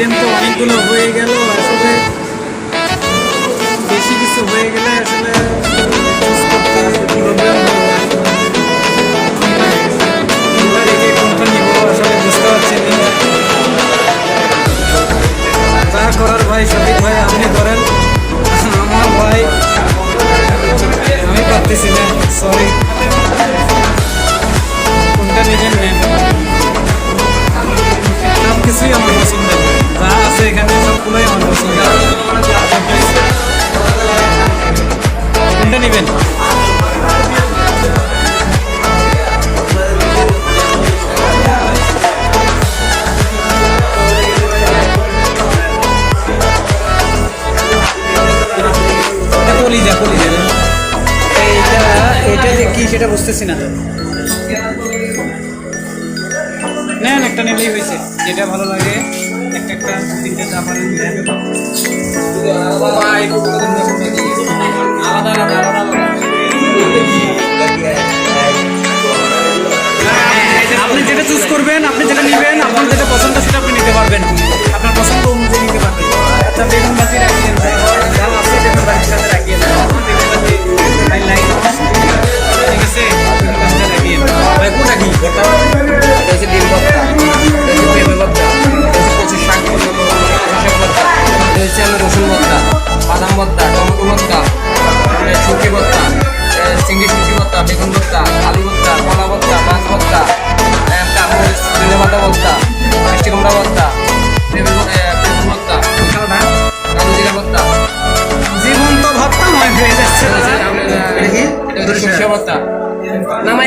Item তো অনেকগুলো হয়ে গেল আসলে এটা যে কি সেটা বুঝতেছি না নেন, একটা নিলেই হয়েছে। যেটা ভালো লাগে, একটা একটা আপনি যেটা চুজ করবেন, আপনি যেটা নেবেন, আপনার যেটা পছন্দ, সেটা আপনি নিতে পারবেন। আপনার পছন্দ অনুযায়ী নিতে পারবেন। আচ্ছা বেগুন ভাজি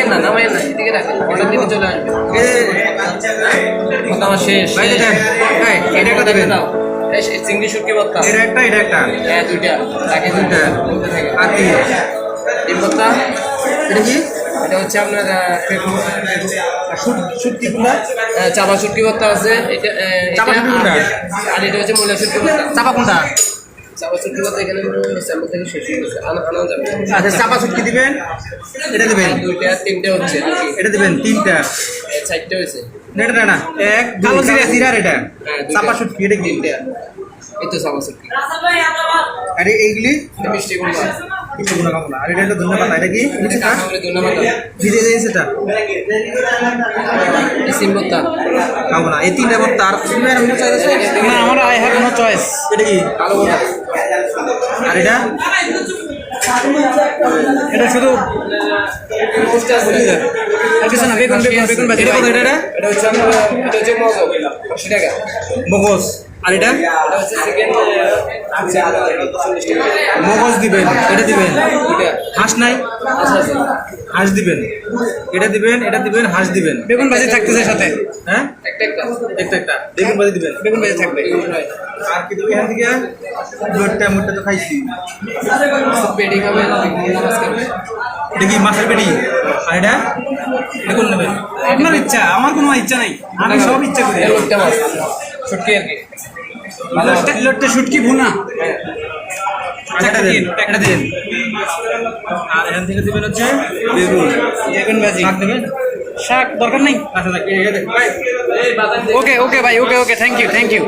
নামায়েন না নামায়েন না এদিকে রাখেন অর্ডার দিতে চলে আসবে। ভর্তা আমার শেষ ভাই দেন ভাই এটা একটা দেবেন দাও। এই চিংড়ি শুটকি ভর্তা এটা একটা এটা একটা। হ্যাঁ দুইটা। তাকে দুইটা। বলতে থাকে। আর কি ডিম ভর্তা এটা কি? এটা হচ্ছে আপনার চাপা শুটকি ভর্তা আছে। এটা? আর- এটা হচ্ছে মূলা শুটকি ভর্তা চাপা কোনটা? চাপা শুটকি ভর্তা এখানে স্যাম্পল থেকে শেষ হয়ে গেছে আনা যাবে আচ্ছা চাপা দিবেন? এটা দিবেন? দুইটা তিনটে হচ্ছে এটা দিবেন তিনটা। চারটে হয়েছে না, এটা না, না এক কালো জিরা জিরার এটা। চাপা এটা তিনটে এই তো চাপা শুটকি আর এইগুলি মিষ্টি আর এটা ধন্যবাদ এটা কি ধন্যবাদ এটা এই সিম ভর্তা কামনা এই তিনটা পর তার না আমার আই হ্যাভ নো চয়েস। এটা কি? কালো ভর্তা। আর এটা এটা শুধু কিছু না বেগুন বেগুন বেগুন ভাজি এটা এটা এটা? এটা হচ্ছে এটা হচ্ছে মজো আশি টাকা মগজ। আর এটা টাকা। মগজ দিবেন এটা দিবেন। হাঁস নাই? আচ্ছা আচ্ছা হাঁস দিবেন। এটা দিবেন এটা দিবেন হাঁস দিবেন। বেগুন ভাজি থাকতেছে সাথে। হ্যাঁ? একটা একটা। একটা একটা। বেগুন ভাজি দিবেন। বেগুন ভাজি থাকবে। আর কি দেবো এখান থেকে? মোটটা মোটটা তো খাইছি। পেডি খাবে কি মাছের পেটি? আর এটা? বেগুন নেবেন? আপনার ইচ্ছা আমার কোনো ইচ্ছা নাই। আমি সব ইচ্ছা করি। লোটটা মাছ। ছুটকি আর কি। লোটটা- লোটটা শুটকি ভুনা। আর দিন এটা দিন। আর এখান থেকে দিবেন হচ্ছে বেগুন। বেগুন ভাজি। শাক দেবেন? শাক দরকার নেই? আচ্ছা ওকে ওকে ভাই okay okay thank you thank you